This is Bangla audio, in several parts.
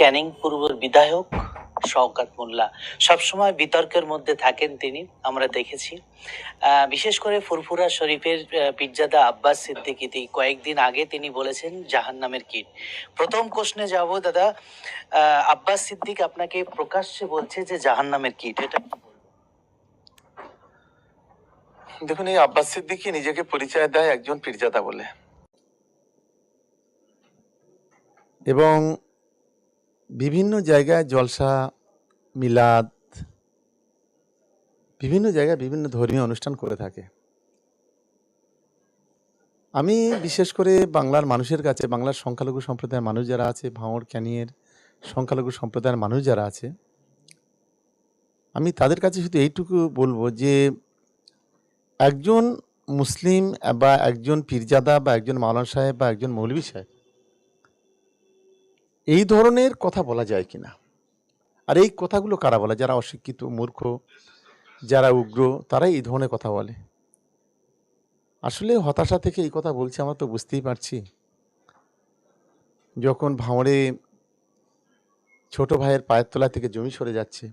ক্যানিং পূর্বর বিধায়ক শওকাত মোল্লা। সবসময় বিতর্কের মধ্যে থাকেন তিনি আমরা দেখেছি। বিশেষ করে ফুরফুরা শরীফের আহ, পীরজাদা আব্বাস সিদ্দিকিতি কয়েকদিন আগে তিনি বলেছেন জাহান্নামের কীট। প্রথম প্রশ্নে যাব দাদা আব্বাস সিদ্দিক আপনাকে প্রকাশ্যে বলছে যে জাহান্নামের কীট এটা দেখুন এই আব্বাস সিদ্দিকি নিজেকে পরিচয় দেয় একজন পীরজাদা বলে। এবং বিভিন্ন জায়গায় জলসা, মিলাদ, বিভিন্ন জায়গায় বিভিন্ন ধর্মীয় অনুষ্ঠান করে থাকে। আমি বিশেষ করে বাংলার মানুষের কাছে, বাংলার সংখ্যালঘু সম্প্রদায়ের মানুষ যারা আছে, ভাঙড়, ক্যানিয়ের সংখ্যালঘু সম্প্রদায়ের মানুষ যারা আছে, আমি তাদের কাছে শুধু এইটুকু বলব যে, একজন মুসলিম বা একজন পীরজাদা বা একজন মাওলানা সাহেব বা একজন মৌলভী সাহেব এই ধরনের কথা বলা যায় কিনা? আর এই কথাগুলো কারা বলে? যারা অশিক্ষিত, মূর্খ, যারা উগ্র, তারাই এই ধরনের কথা বলে। আসলে হতাশা থেকে এই কথা বলছি আমরা তো বুঝতেই পারছি। যখন ভাঁড়ে ছোট ভাইয়ের পায়ের তলা থেকে জমি সরে যাচ্ছে,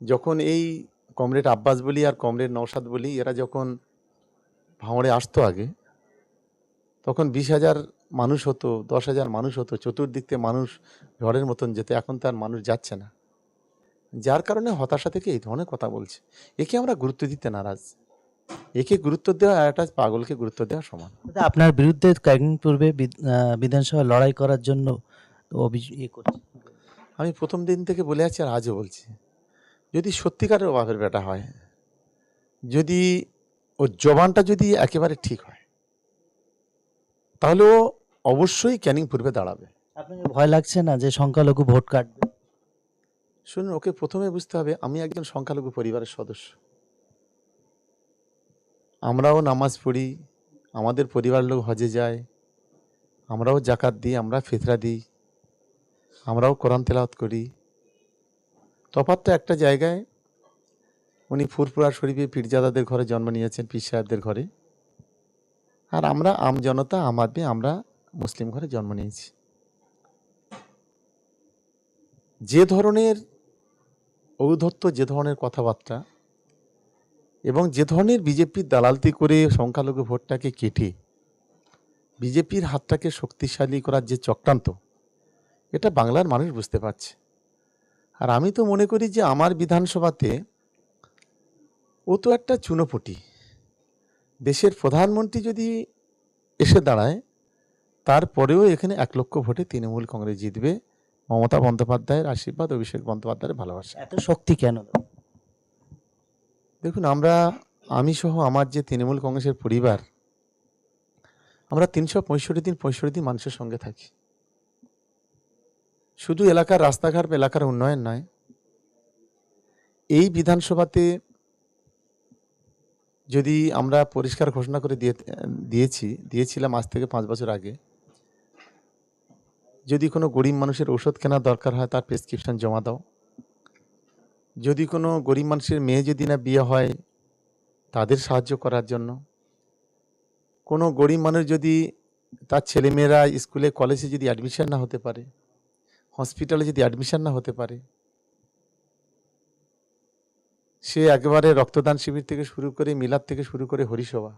যখন এই কমরেড আব্বাস বলি আর কমরেড নৌসাদ বলি, এরা যখন ভাঙড়ে আসতো আগে, তখন বিশ হাজার মানুষ হতো দশ হাজার মানুষ হতো চতুর্দিক থেকে মানুষ ঝড়ের মতন যেতে এখন তার মানুষ যাচ্ছে না। যার কারণে হতাশা থেকে এই ধরনের কথা বলছে। একে আমরা গুরুত্ব দিতে নারাজ। একে গুরুত্ব দেওয়া আর একটা পাগলকে গুরুত্ব দেওয়া সমান। আপনার বিরুদ্ধে কয়েকদিন পূর্বে বিধানসভায় লড়াই করার জন্য অভিযোগ ইয়ে করছে। আমি প্রথম দিন থেকে বলে আছি আর আজও বলছি। যদি সত্যিকারের অভাবের বেটা হয় যদি ওর জবানটা যদি একেবারে ঠিক হয় তাহলে ও অবশ্যই ক্যানিং পূর্বে দাঁড়াবে। আপনাকে ভয় লাগছে না যে সংখ্যালঘু ভোট কাটবে? শুনুন ওকে প্রথমে বুঝতে হবে আমি একজন সংখ্যালঘু পরিবারের সদস্য। আমরাও নামাজ পড়ি আমাদের পরিবার লোক হজে যায় আমরাও জাকাত দিই আমরা ফিতরা দিই আমরাও কোরআন তেলাওয়াত করি। তফাৎটা একটা জায়গায় উনি ফুরফুরা শরীফে পীরজাদাদের ঘরে জন্ম নিয়েছেন পীর সাহেবদের ঘরে। আর আমরা আম জনতা, আম আদমি, আমরা মুসলিম ঘরে জন্ম নিয়েছি। যে ধরনের ঔদ্ধত্য, যে ধরনের কথাবার্তা এবং যে ধরনের বিজেপির দালালতি করে সংখ্যালঘু ভোটটাকে কেটে বিজেপির হাতটাকে শক্তিশালী করার যে চক্রান্ত, এটা বাংলার মানুষ বুঝতে পারছে। আর আমি তো মনে করি যে আমার বিধানসভাতে ও তো একটা চুনোপুটি। দেশের প্রধানমন্ত্রী যদি এসে দাঁড়ায় তারপরেও এখানে এক লক্ষ ভোটে তৃণমূল কংগ্রেস জিতবে। মমতা বন্দ্যোপাধ্যায়ের আশীর্বাদ অভিষেক বন্দ্যোপাধ্যায়ের ভালোবাসা। এত শক্তি কেন? দেখুন আমরা আমি সহ আমার যে তৃণমূল কংগ্রেসের পরিবার আমরা তিনশো পঁয়ষট্টি দিন পঁয়ষট্টি দিন মানুষের সঙ্গে থাকি। শুধু এলাকার রাস্তাঘাট এলাকার উন্নয়ন নয় এই বিধানসভাতে যদি আমরা পরিষ্কার ঘোষণা করে দিয়ে, দিয়েছি, দিয়েছিলাম আজ থেকে পাঁচ বছর আগে, যদি কোনো গরিব মানুষের ওষুধ কেনার দরকার হয়, তার প্রেসক্রিপশন জমা দাও। যদি কোনো গরিব মানুষের মেয়ে যদি না বিয়ে হয়, তাদের সাহায্য করার জন্য। কোনো গরিব মানুষ যদি তার ছেলেমেয়েরা স্কুলে, কলেজে যদি অ্যাডমিশন না হতে পারে হসপিটালে যদি অ্যাডমিশন না হতে পারে সে একেবারে রক্তদান শিবির থেকে শুরু করে মিলাদ থেকে শুরু করে হরিসভা।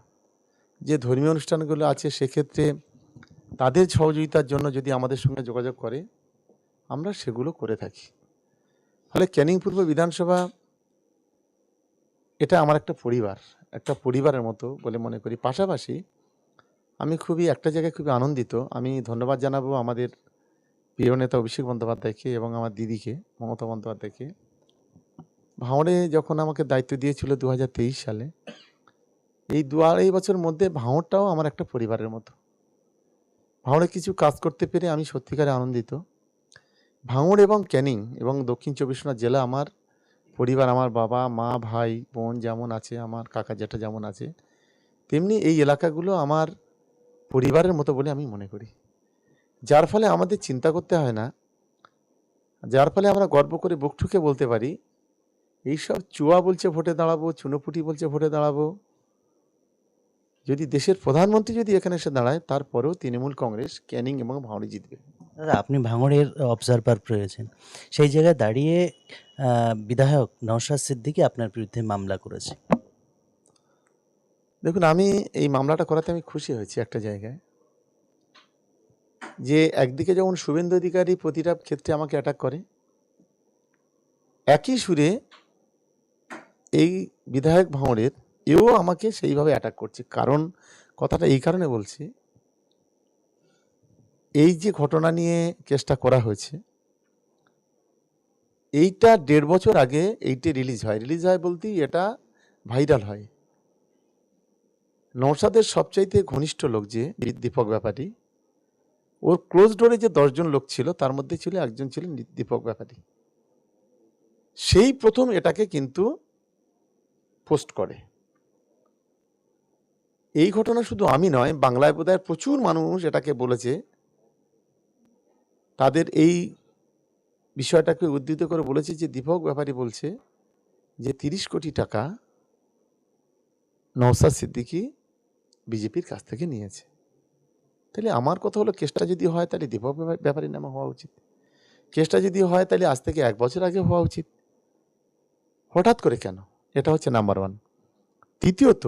যে ধর্মীয় অনুষ্ঠানগুলো আছে, সেক্ষেত্রে তাদের সহযোগিতার জন্য যদি আমাদের সঙ্গে যোগাযোগ করে, আমরা সেগুলো করে থাকি। ফলে ক্যানিং পূর্ব বিধানসভা, এটা আমার একটা পরিবার, একটা পরিবারের মতো বলে মনে করি। পাশাপাশি আমি খুবই, একটা জায়গায় খুবই আনন্দিত। আমি ধন্যবাদ জানাব আমাদের প্রিয় নেতা অভিষেক বন্দ্যোপাধ্যায়কে এবং আমার দিদিকে, মমতা বন্দ্যোপাধ্যায়কে। ভাঁড়ে যখন আমাকে দায়িত্ব দিয়েছিল দু হাজার তেইশ সালে, এই দু আড়াই বছর মধ্যে ভাঁড়টাও আমার একটা পরিবারের মতো। ভাঁড়ে কিছু কাজ করতে পেরে আমি সত্যিকারে আনন্দিত। ভাঙড় এবং ক্যানিং এবং দক্ষিণ চব্বিশ পরগনা জেলা আমার পরিবার, আমার বাবা, মা, ভাই, বোন যেমন আছে, আমার কাকা জ্যাঠা যেমন আছে, তেমনি এই এলাকাগুলো আমার পরিবারের মতো বলে আমি মনে করি। যার ফলে আমাদের চিন্তা করতে হয় না, যার ফলে আমরা গর্ব করে বুক ঠুকে বলতে পারি এইসব চুয়া বলছে ভোটে দাঁড়াবো চুনোপুটি বলছে ভোটে দাঁড়াবো। যদি দেশের প্রধানমন্ত্রী যদি এখানে এসে দাঁড়ায় তারপরেও তৃণমূল কংগ্রেস ক্যানিং এবং ভাঁড়ি জিতবে। দাদা আপনি ভাঙড়ের অবজারভার রয়েছেন। সেই জায়গায় দাঁড়িয়ে বিধায়ক নওশাদ সিদ্দিকী আপনার বিরুদ্ধে মামলা করেছে। দেখুন আমি এই মামলাটা করাতে আমি খুশি হয়েছি একটা জায়গায়। যে একদিকে যেমন শুভেন্দু অধিকারী প্রতিটা ক্ষেত্রে আমাকে অ্যাটাক করে একই সুরে এই বিধায়ক ভাঁড়ের এও আমাকে সেইভাবে অ্যাটাক করছে। কারণ কথাটা এই কারণে বলছি, এই যে ঘটনা নিয়ে কেসটা করা হয়েছে, এইটা দেড় বছর আগে এইটি রিলিজ হয়। রিলিজ হয় বলতেই এটা ভাইরাল হয়। নৌসাদের সবচাইতে ঘনিষ্ঠ লোক যে দীপক ব্যাপারী, ওর ক্লোজ ডোরে যে দশজন লোক ছিল, তার মধ্যে ছিল একজন ছিলেন দীপক ব্যাপারী। সেই প্রথম এটাকে কিন্তু পোস্ট করে। এই ঘটনা শুধু আমি নয়, বাংলায় বোধহয় প্রচুর মানুষ এটাকে বলেছে। তাদের এই বিষয়টাকে উদ্ধৃত করে বলেছে যে, দীপক ব্যাপারী বলছে যে, তিরিশ কোটি টাকা নওসাদ সিদ্দিকী বিজেপির কাছ থেকে নিয়েছে। তাহলে আমার কথা হলো, কেসটা যদি হয় তাহলে দীপক ব্যাপা- ব্যাপারীর নামে হওয়া উচিত। কেসটা যদি হয় তাহলে আজ থেকে এক বছর আগে হওয়া উচিত। হঠাৎ করে কেন? এটা হচ্ছে নাম্বার ওয়ান। তৃতীয়ত,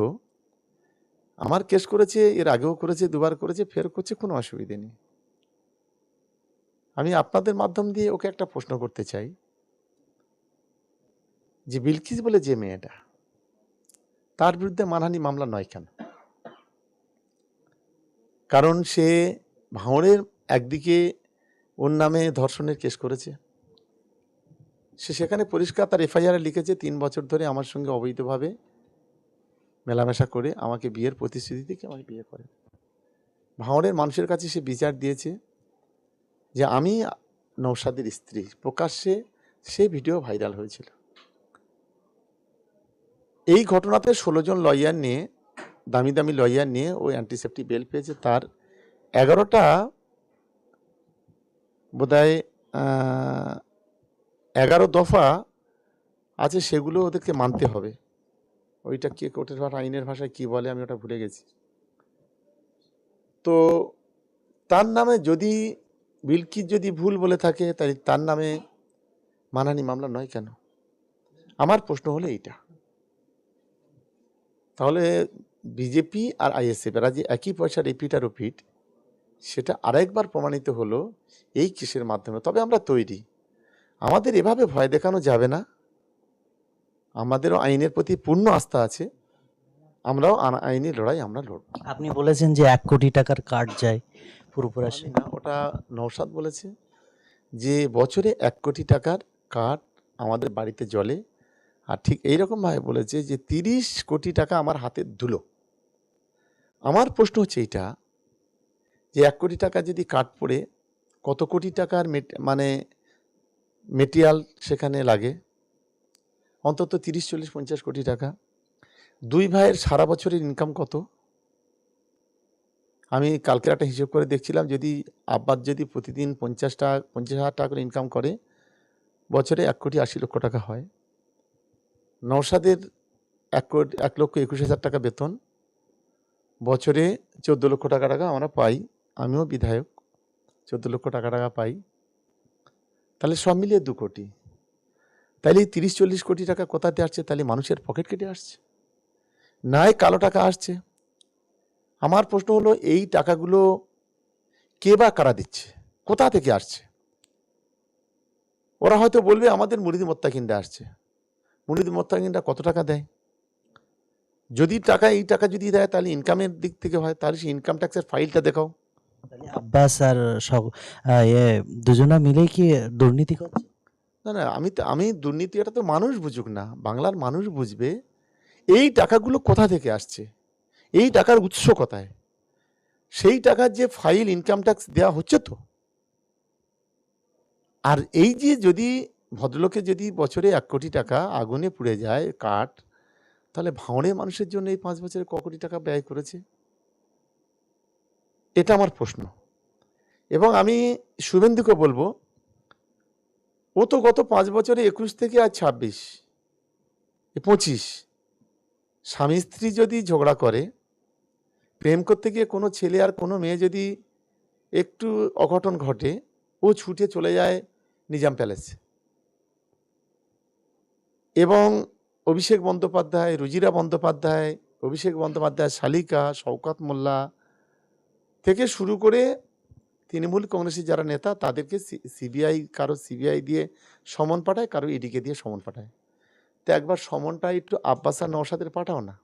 আমার কেস করেছে, এর আগেও করেছে, দুবার করেছে, ফের করছে, কোনো অসুবিধে নেই। আমি আপনাদের মাধ্যম দিয়ে ওকে একটা প্রশ্ন করতে চাই। যে বিলকিস বলে যে মেয়েটা, তার বিরুদ্ধে মানহানি মামলা নয় কেন? কারণ সে ভাঁড়ের একদিকে ওর নামে ধর্ষণের কেস করেছে। সে সেখানে পরিষ্কার তার এফআইআর লিখেছে তিন বছর ধরে আমার সঙ্গে অবৈধভাবে মেলামেশা করে আমাকে বিয়ের প্রতিশ্রুতি থেকে আমাকে বিয়ে করে। ভাঁড়ের মানুষের কাছে সে বিচার দিয়েছে যে আমি নৌসাদের স্ত্রী। প্রকাশ্যে সে ভিডিও ভাইরাল হয়েছিল। এই ঘটনাতে ষোলো জন লয়ার নিয়ে, দামি দামি লয়ার নিয়ে ও অ্যান্টিসেপ্টিক বেল পেয়েছে তার এগারোটা বোধহয় এগারো দফা আছে, সেগুলো ওদেরকে মানতে হবে। ওইটা কে কোর্টের ভাষা, আইনের ভাষায় কি বলে, আমি ওটা ভুলে গেছি। তো তার নামে যদি বিলকির যদি ভুল বলে থাকে তাই তার নামে মানানি মামলা নয় কেন? আমার প্রশ্ন হলো এইটা। তাহলে বিজেপি আর আইএসএফ এরা যে একই পয়সা রিপিট আর রিপিট, সেটা আরেকবার প্রমাণিত হলো এই কেসের মাধ্যমে। তবে আমরা তৈরি। আমাদের এভাবে ভয় দেখানো যাবে না। আমাদেরও আইনের প্রতি পূর্ণ আস্থা আছে। আমরাও আইনি লড়াই আমরা লড়ব। আপনি বলেছেন যে এক কোটি টাকার কার্ড যায় পূর্বরাশি না ওটা নৌসাদ বলেছে যে বছরে এক কোটি টাকার কাঠ আমাদের বাড়িতে জলে আর ঠিক এইরকমভাবে বলেছে যে তিরিশ কোটি টাকা আমার হাতে ধুলো। আমার প্রশ্ন হচ্ছে এইটা যে এক কোটি টাকা যদি কাঠ পড়ে কত কোটি টাকার মেট- মানে মেটেরিয়াল সেখানে লাগে। অন্তত তিরিশ, চল্লিশ, পঞ্চাশ কোটি টাকা। দুই ভাইয়ের সারা বছরের ইনকাম কত? আমি কালকে একটা হিসেব করে দেখছিলাম, যদি আব্বাস যদি প্রতিদিন পঞ্চাশ টাকা, পঞ্চাশ হাজার টাকা করে ইনকাম করে, বছরে এক কোটি আশি লক্ষ টাকা হয়। নওশাদের এক কোটি, এক লক্ষ একুশ হাজার টাকা বেতন। বছরে চোদ্দ লক্ষ টাকা টাকা আমরা পাই। আমিও বিধায়ক, চোদ্দ লক্ষ টাকা টাকা পাই। তাহলে সব মিলিয়ে দু কোটি। তাহলে তিরিশ, চল্লিশ কোটি টাকা কোথাতে আসছে? তাহলে মানুষের পকেট কেটে আসছে। নাই কালো টাকা আসছে। আমার প্রশ্ন হলো, এই টাকাগুলো কে বা কারা দিচ্ছে? কোথা থেকে আসছে? ওরা হয়তো বলবে, আমাদের মুরিদি মোত্তাকিনরা আসছে। মুরিদি মোত্তাকিনরা কত টাকা দেয়? যদি টাকা, এই টাকা যদি দেয়, তাহলে ইনকামের দিক থেকে হয়। তাহলে সেই ইনকাম ট্যাক্সের ফাইলটা দেখাও। আব্বাস আর এ দুজনা মিলেই কি দুর্নীতি করছে? না না, আমি তো আমি দুর্নীতি, এটা তো মানুষ বুঝুক না। বাংলার মানুষ বুঝবে, এই টাকাগুলো কোথা থেকে আসছে? এই টাকার উৎস কোথায়? সেই টাকার যে ফাইল ইনকাম ট্যাক্স দেওয়া হচ্ছে তো? আর এই যে যদি ভদ্রলোকে যদি বছরে এক কোটি টাকা আগুনে পুড়ে যায়, কাঠ, তাহলে ভাঁড়ে মানুষের জন্য এই পাঁচ বছরে ক কোটি টাকা ব্যয় করেছে? এটা আমার প্রশ্ন। এবং আমি শুভেন্দুকে বলব, ও তো গত পাঁচ বছরে একুশ থেকে আজ ছাব্বিশ পঁচিশ। স্বামী স্ত্রী যদি ঝগড়া করে, প্রেম করতে গিয়ে কোনো ছেলে আর কোনো মেয়ে যদি একটু অঘটন ঘটে, ও ছুটে চলে যায় নিজাম প্যালেসে। এবং অভিষেক বন্দ্যোপাধ্যায়, রুজিরা বন্দ্যোপাধ্যায়, অভিষেক বন্দ্যোপাধ্যায়, শালিকা, শওকত মোল্লা থেকে শুরু করে তৃণমূল কংগ্রেসের যারা নেতা, তাদেরকে সিবিআই, কারও সিবিআই দিয়ে সমন পাঠায়, কারও ইডিকে দিয়ে সমন পাঠায়। তো একবার সমনটা একটু আব্বাস আর পাঠাও না।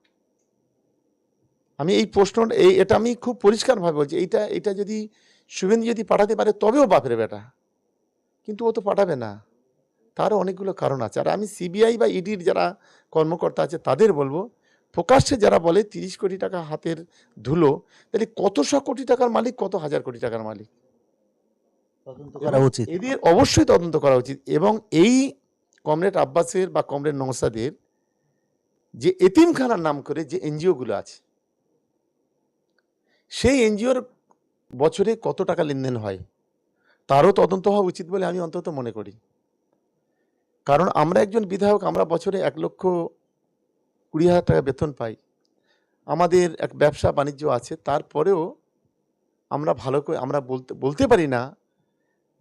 আমি এই প্রশ্ন, এই, এটা আমি খুব পরিষ্কারভাবে বলছি, এইটা এটা যদি শুভেন্দু যদি পাঠাতে পারে, তবেও বাপের বেটা। কিন্তু ও তো পাঠাবে না। তারও অনেকগুলো কারণ আছে। আর আমি সিবিআই বা ইডির যারা কর্মকর্তা আছে, তাদের বলব প্রকাশ্যে যারা বলে তিরিশ কোটি টাকা হাতের ধুলো তাহলে কতশো কোটি টাকার মালিক কত হাজার কোটি টাকার মালিক? করা উচিত। এদের অবশ্যই তদন্ত করা উচিত। এবং এই কমরেড আব্বাসের বা কমরেড নওসাদের যে এতিমখানার নাম করে যে এনজিওগুলো আছে সেই এনজিওর বছরে কত টাকা লেনদেন হয় তারও তদন্ত হওয়া উচিত বলে আমি অন্তত মনে করি। কারণ আমরা একজন বিধায়ক আমরা বছরে এক লক্ষ কুড়ি হাজার টাকা বেতন পাই। আমাদের এক ব্যবসা বাণিজ্য আছে, তারপরেও আমরা ভালো করে, আমরা বলতে বলতে পারি না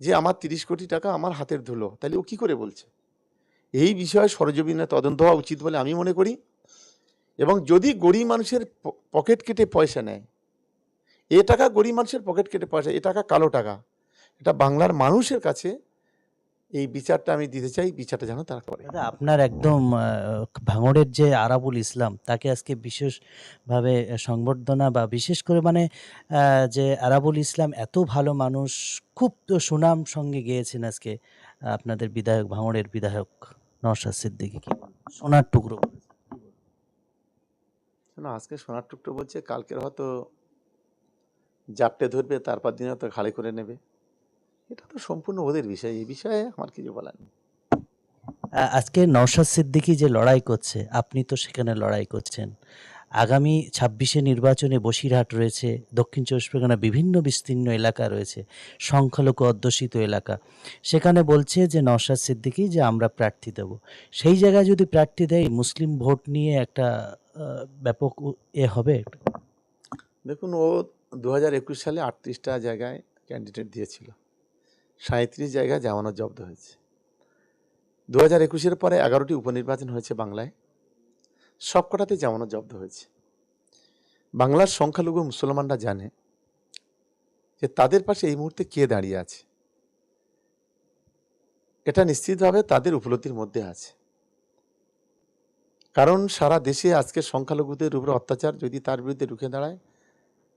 যে আমার তিরিশ কোটি টাকা আমার হাতের ধুলো। তাহলে ও কি করে বলছে? এই বিষয়ে সরজমিনে তদন্ত হওয়া উচিত বলে আমি মনে করি। এবং যদি গরিব মানুষের পকেট কেটে পয়সা নেয়, এ টাকা গরিব মানুষের পকেট কেটে পয়সা, এ টাকা কালো টাকা। এটা বাংলার মানুষের কাছে এই বিচারটা আমি দিতে চাই বিচারটা যেন তারা করে। আপনার একদম ভাঙড়ের যে আরাবুল ইসলাম তাকে আজকে বিশেষভাবে সংবর্ধনা বা বিশেষ করে মানে যে আরাবুল ইসলাম এত ভালো মানুষ খুব তো সুনাম সঙ্গে গিয়েছেন আজকে আপনাদের বিধায়ক ভাঙড়ের বিধায়ক নওশাদ সিদ্দিকী কি? সোনার টুকরো শোনো আজকে সোনার টুকরো বলছে কালকের হয়তো জাপটে ধরবে তারপর দিন হয়তো ঘাড়ে করে নেবে। এটা তো সম্পূর্ণ ওদের বিষয় এই বিষয়ে আমার কিছু বলার নেই। আজকে নওশাদ সিদ্দিকী যে লড়াই করছে আপনি তো সেখানে লড়াই করছেন। আগামী ছাব্বিশে নির্বাচনে বসিরহাট রয়েছে দক্ষিণ চব্বিশ পরগনা বিভিন্ন বিস্তীর্ণ এলাকা রয়েছে সংখ্যালঘু অধ্যুষিত এলাকা। সেখানে বলছে যে নওশাদ সিদ্দিকী যে আমরা প্রার্থী দেব। সেই জায়গায় যদি প্রার্থী দেয় মুসলিম ভোট নিয়ে একটা ব্যাপক এ হবে? দেখুন ও দু হাজার একুশ সালে আটত্রিশটা জায়গায় ক্যান্ডিডেট দিয়েছিল। সাঁত্রিশ জায়গায় জামানত জব্দ হয়েছে। দু হাজার একুশের পরে এগারোটি উপনির্বাচন হয়েছে বাংলায়। সবকটাতে জামানত জব্দ হয়েছে। বাংলার সংখ্যালঘু মুসলমানরা জানে যে তাদের পাশে এই মুহূর্তে কে দাঁড়িয়ে আছে। এটা নিশ্চিতভাবে তাদের উপলব্ধির মধ্যে আছে। কারণ সারা দেশে আজকে সংখ্যালঘুদের উপরে অত্যাচার যদি তার বিরুদ্ধে রুখে দাঁড়ায়,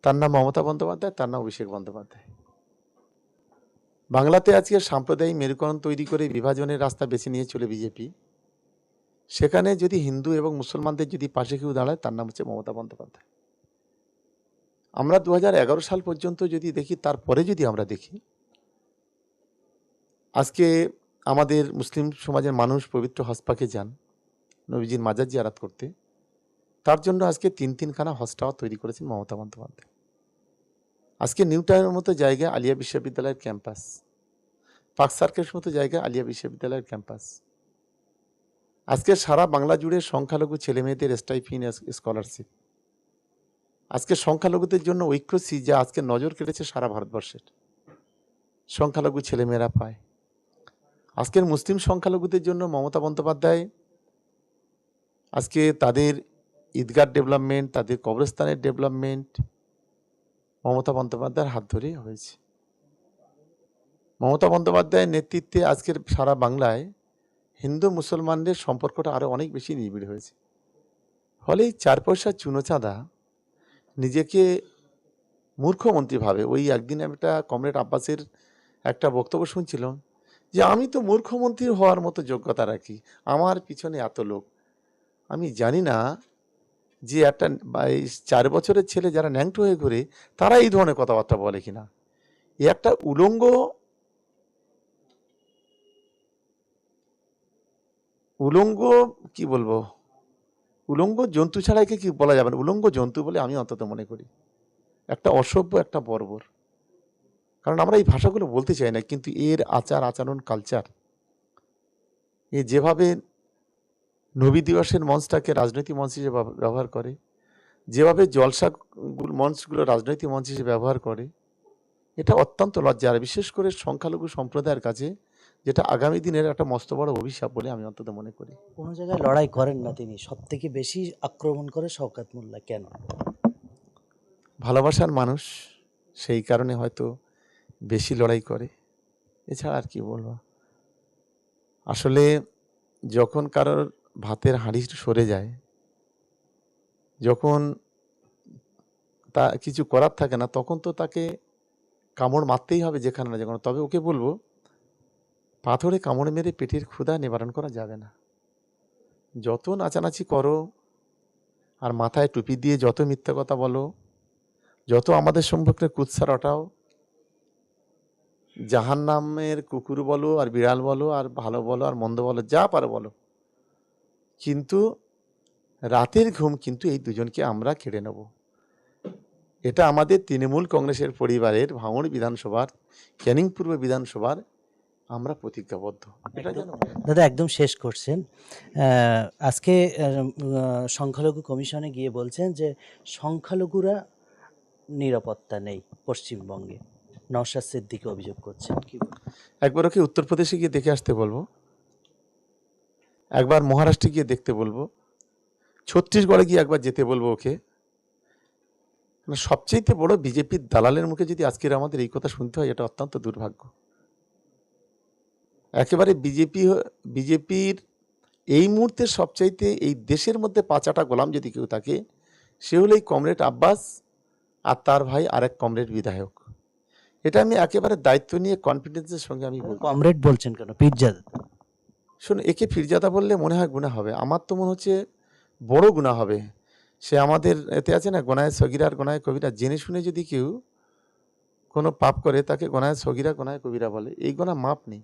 তার নাম মমতা বন্দ্যোপাধ্যায়, তার নাম অভিষেক বন্দ্যোপাধ্যায়। বাংলাতে আজকে সাম্প্রদায়িক মেরুকরণ তৈরি করে বিভাজনের রাস্তা বেছে নিয়ে চলে বিজেপি। সেখানে যদি হিন্দু এবং মুসলমানদের যদি পাশে কেউ দাঁড়ায়, তার নাম হচ্ছে মমতা বন্দ্যোপাধ্যায়। আমরা দু হাজার এগারো সাল পর্যন্ত যদি দেখি, তারপরে যদি আমরা দেখি, আজকে আমাদের মুসলিম সমাজের মানুষ পবিত্র হসপাকে যান, নবীজির মাজার জিয়ারাত করতে, তার জন্য আজকে তিন তিনখানা হজ তৈরি করেছেন মমতা বন্দ্যোপাধ্যায়। আজকে নিউ টাউনের মতো জায়গায় আলিয়া বিশ্ববিদ্যালয়ের ক্যাম্পাস। পার্ক সার্কের মতো জায়গায় আলিয়া বিশ্ববিদ্যালয়ের ক্যাম্পাস। আজকে সারা বাংলা জুড়ে সংখ্যালঘু ছেলে মেয়েদের স্টাইফিন স্কলারশিপ। আজকে সংখ্যালঘুদের জন্য ঐক্যশ্রী যা আজকে নজর কেটেছে সারা ভারতবর্ষের। সংখ্যালঘু ছেলেমেয়েরা পায়। আজকের মুসলিম সংখ্যালঘুদের জন্য মমতা বন্দ্যোপাধ্যায় আজকে তাদের ঈদগাহ ডেভেলপমেন্ট, তাদের কবরস্থানের ডেভেলপমেন্ট মমতা বন্দ্যোপাধ্যায়ের হাত ধরেই হয়েছে। মমতা বন্দ্যোপাধ্যায়ের নেতৃত্বে আজকের সারা বাংলায় হিন্দু মুসলমানদের সম্পর্কটা আরও অনেক বেশি নিবিড় হয়েছে। ফলে চার পয়সা চুনোচাঁদা নিজেকে মূর্খমন্ত্রী ভাবে। ওই একদিন আমি একটা কমরেড আব্বাসের একটা বক্তব্য শুনছিলাম যে, আমি তো মূর্খমন্ত্রী হওয়ার মতো যোগ্যতা রাখি। আমার পিছনে এত লোক। আমি জানি না যে একটা বাইশ চার বছরের ছেলে যারা ন্যাংটো হয়ে ঘুরে তারা এই ধরনের কথাবার্তা বলে কিনা? এ একটা উলঙ্গ উলঙ্গ, কি বলব? উলঙ্গ জন্তু ছাড়া একে কি বলা যাবে না? উলঙ্গ জন্তু বলে আমি অন্তত মনে করি। একটা অসভ্য, একটা বর্বর। কারণ আমরা এই ভাষাগুলো বলতে চাই না, কিন্তু এর আচার, আচরণ কালচার এ যেভাবে নবী দিবসের মঞ্চটাকে রাজনৈতিক মঞ্চ হিসেবে ব্যবহার করে। যেভাবে জলসা মঞ্চগুলো রাজনৈতিক মঞ্চ হিসেবে ব্যবহার করে এটা অত্যন্ত লজ্জার বিশেষ করে সংখ্যালঘু সম্প্রদায়ের কাছে যেটা আগামী দিনের একটা মস্ত বড় অভিশাপ বলে আমি অন্তত মনে করি। কোনো জায়গায় লড়াই করেন না তিনি। সব থেকে বেশি আক্রমণ করে শওকাত মোল্লা। কেন? ভালোবাসার মানুষ সেই কারণে হয়তো বেশি লড়াই করে। এছাড়া আর কি বলব? আসলে যখন কারোর ভাতের হাঁড়ি সরে যায়। যখন তা কিছু করার থাকে না, তখন তো তাকে কামড় মারতেই হবে যেখানে না যেখানে। তবে ওকে বলব, পাথরে কামড় মেরে পেটের ক্ষুধা নিবারণ করা যাবে না। যত নাচানাচি করো আর মাথায় টুপি দিয়ে যত মিথ্যা কথা বলো, যত আমাদের সম্পর্কে কুৎসা রটাও জাহান নামের কুকুর বলো আর বিড়াল বলো আর ভালো বলো আর মন্দ বলো, যা পারো বলো। কিন্তু রাতের ঘুম কিন্তু এই দুজনকে আমরা কেড়ে নেব। এটা আমাদের তৃণমূল কংগ্রেসের পরিবারের ভাঙড় বিধানসভার ক্যানিং পূর্ব বিধানসভার আমরা প্রতিজ্ঞাবদ্ধ। দাদা একদম শেষ করছেন। আজকে সংখ্যালঘু কমিশনে গিয়ে বলছেন যে সংখ্যালঘুরা নিরাপত্তা নেই পশ্চিমবঙ্গে। নওশাদ সিদ্দিকে অভিযোগ করছেন। কি একবার ওকে উত্তরপ্রদেশে গিয়ে দেখে আসতে বলব। একবার মহারাষ্ট্রে গিয়ে দেখতে বলব। ছত্তিশগড়ে গিয়ে একবার যেতে বলব ওকে। মানে সবচেয়ে বড় বিজেপির দালালের মুখে যদি আজকের আমাদের এই কথা শুনতে হয়, এটা অত্যন্ত দুর্ভাগ্য। একেবারে বিজেপি বিজেপির এই মুহূর্তে সবচাইতে এই দেশের মধ্যে পাঁচাটা গোলাম যদি কেউ থাকে, সে হলো এই কমরেড আব্বাস আর তার ভাই আরেক কমরেড বিধায়ক। এটা আমি একেবারে দায়িত্ব নিয়ে কনফিডেন্সের সঙ্গে আমি কমরেড বলছেন কেন? পিজ্জা। শোন, একে ফিরজাদা বললে মনে হয় গুণা হবে। আমার তো মনে হচ্ছে বড় গুণা হবে। সে আমাদের, এতে আছে না, গোনায় সগিরা আর গোনায় কবিরা। জেনে শুনে যদি কেউ কোনো পাপ করে, তাকে গোনায় সগিরা, গোনায় কবিরা বলে। এই গোনা মাপ নেই।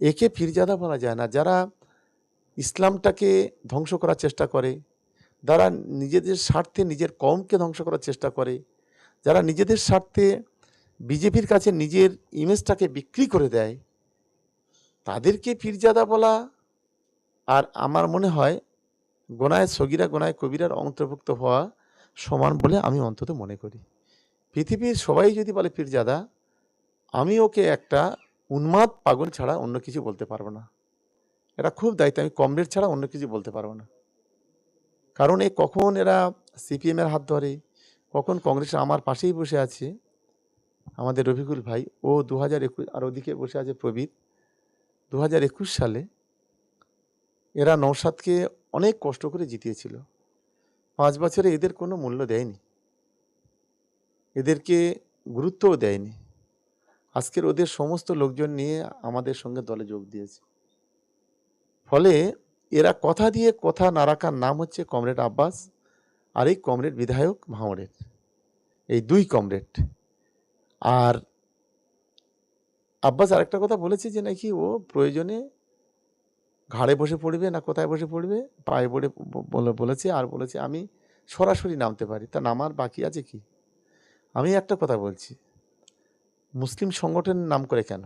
একে ফিরজাদা বলা যায় না। যারা ইসলামটাকে ধ্বংস করার চেষ্টা করে, যারা নিজেদের স্বার্থে নিজের কমকে ধ্বংস করার চেষ্টা করে, যারা নিজেদের স্বার্থে বিজেপির কাছে নিজের ইমেজটাকে বিক্রি করে দেয় তাদেরকে পীরজাদা বলা আর আমার মনে হয় গোনায় সগিরা, গোনায় কবিরার অন্তর্ভুক্ত হওয়া সমান বলে আমি অন্তত মনে করি। পৃথিবীর সবাই যদি বলে পীরজাদা, আমি ওকে একটা উন্মাদ পাগল ছাড়া অন্য কিছু বলতে পারব না। এটা খুব দায়িত্ব, আমি কমরেড ছাড়া অন্য কিছু বলতে পারব না। কারণ এ কখন এরা সিপিএমের হাত ধরে, কখন কংগ্রেস আমার পাশেই বসে আছে। আমাদের রফিকুল ভাই, ও দু হাজার একুশ, আর ওদিকে বসে আছে প্রবীর। দু হাজার একুশ সালে এরা নৌসাদকে অনেক কষ্ট করে জিতিয়েছিল। পাঁচ বছরে এদের কোনো মূল্য দেয়নি। এদেরকে গুরুত্বও দেয়নি। আজকের ওদের সমস্ত লোকজন নিয়ে আমাদের সঙ্গে দলে যোগ দিয়েছে। ফলে এরা কথা দিয়ে কথা না রাখার নাম হচ্ছে কমরেড আব্বাস আর এই কমরেড বিধায়ক ভাঁড়ের এই দুই কমরেড। আর আব্বাস আরেকটা কথা বলেছে যে নাকি ও প্রয়োজনে ঘাড়ে বসে পড়বে না কোথায় বসে পড়বে? পায়ে পড়ে বলে- বলেছে আর বলেছে, আমি সরাসরি নামতে পারি। তা নামার বাকি আছে কি? আমি একটা কথা বলছি। মুসলিম সংগঠনের নাম করে কেন?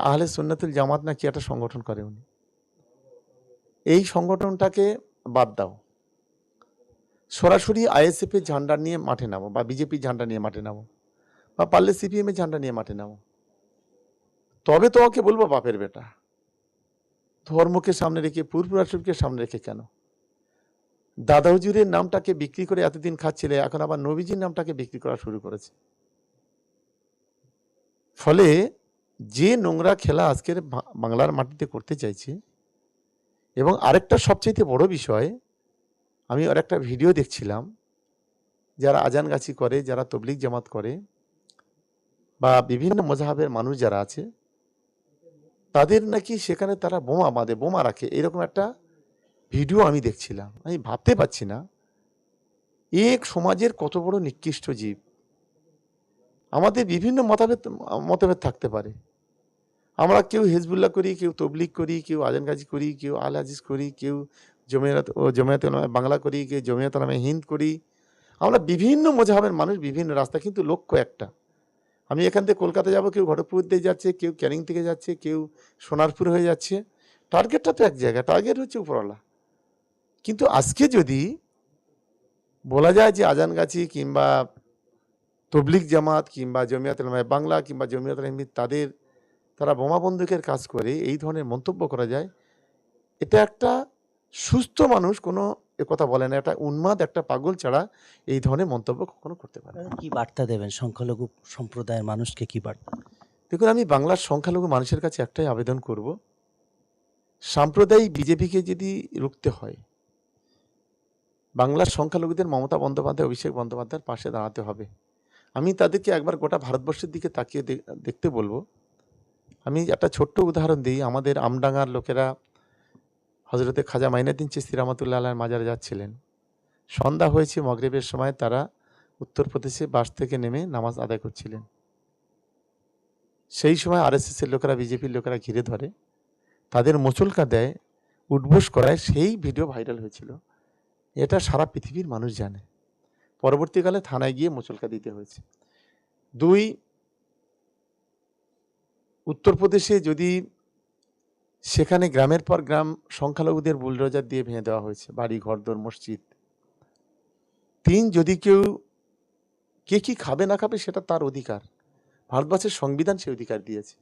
আহলে সুন্নাতুল জামাত নাকি একটা সংগঠন করে উনি? এই সংগঠনটাকে বাদ দাও। সরাসরি আইএসএফ এর ঝান্ডা নিয়ে মাঠে নামো বা বিজেপির ঝান্ডা নিয়ে মাঠে নামো। বা পারলে সিপিএম ঝান্ডা নিয়ে মাঠে নামো। তবে তোমাকে বলব বাপের বেটা। ধর্মকে সামনে রেখে পূর্বরাষ্ট্রকে সামনে রেখে কেন? দাদা হুজুরের নামটাকে বিক্রি করে এতদিন খাচ্ছিলে, এখন আবার নবীজির নামটাকে বিক্রি করা শুরু করেছে। ফলে যে নোংরা খেলা আজকের বাংলার মাটিতে করতে চাইছে, এবং আরেকটা সবচাইতে বড় বিষয়, আমি আর একটা ভিডিও দেখছিলাম, যারা আজান গাছি করে, যারা তবলিক জামাত করে বা বিভিন্ন মজাহাবের মানুষ যারা আছে, তাদের নাকি সেখানে তারা বোমা বাঁধে, বোমা রাখে। এরকম একটা ভিডিও আমি দেখছিলাম। আমি ভাবতে পারছি না এক সমাজের কত বড় নিকৃষ্ট জীব। আমাদের বিভিন্ন মতভেদ মতভেদ থাকতে পারে। আমরা কেউ হেজবুল্লাহ করি, কেউ তবলিক করি, কেউ আজান গাজি করি, কেউ আল আজিজ করি, কেউ জমিয়াত জমিয়াত বাংলা করি, কেউ জমিয়াত উলামায়ে হিন্দ করি। আমরা বিভিন্ন মজাহাবের মানুষ, বিভিন্ন রাস্তা কিন্তু লক্ষ্য একটা। আমি এখান থেকে কলকাতা যাব, কেউ ঘটকপুর দিয়ে যাচ্ছে, কেউ ক্যানিং থেকে যাচ্ছে, কেউ সোনারপুর হয়ে যাচ্ছে। টার্গেটটা তো এক জায়গা টার্গেট হচ্ছে উপরওয়ালা। কিন্তু আজকে যদি বলা যায় যে আজানগাছি কিংবা তবলিক জামাত কিংবা জমিয়াত উলামায়ে বাংলা কিংবা জমিয়াত হিন্দ, তাদের তারা বোমা বন্দুকের কাজ করে, এই ধরনের মন্তব্য করা যায়, এটা একটা সুস্থ মানুষ কোনো কথা বলে না। একটা উন্মাদ একটা পাগল ছাড়া এই ধরনের মন্তব্য কখনো করতে পারে কি বার্তা দেবেন? সংখ্যালঘু সম্প্রদায়ের মানুষকে কি বার্তা? দেখুন আমি বাংলার সংখ্যালঘু মানুষের কাছে একটাই আবেদন করব। সাম্প্রদায়িক বিজেপিকে যদি রুখতে হয় বাংলার সংখ্যালঘুদের মমতা বন্দ্যোপাধ্যায় অভিষেক বন্দ্যোপাধ্যায়ের পাশে দাঁড়াতে হবে। আমি তাদেরকে একবার গোটা ভারতবর্ষের দিকে তাকিয়ে দেখতে বলব। আমি একটা ছোট্ট উদাহরণ দিই। আমাদের আমডাঙ্গার লোকেরা হজরতে খাজা মাইনুদ্দিন চিস্তি রহমতুল্লাহ আল্লাহর মাজারে যাচ্ছিলেন। সন্ধ্যা হয়েছে, মগরিবের সময় তারা উত্তরপ্রদেশে বাস থেকে নেমে নামাজ আদায় করছিলেন। সেই সময় আরএসএস এর লোকেরা, বিজেপির লোকেরা ঘিরে ধরে। তাদের মোচলকা দেয়, উঠবোস করায় সেই ভিডিও ভাইরাল হয়েছিল। এটা সারা পৃথিবীর মানুষ জানে। পরবর্তীকালে থানায় গিয়ে মোচলকা দিতে হয়েছে। দুই, উত্তরপ্রদেশে যদি সেখানে গ্রামের পর গ্রাম সংখ্যালঘুদের বুলডোজার দিয়ে ভেঙে দেওয়া হয়েছে। বাড়ি ঘরদোর মসজিদ। তিন, যদি কেউ, কে কি খাবে না খাবে সেটা তার অধিকার। ভারতবর্ষের সংবিধান সে অধিকার দিয়েছে।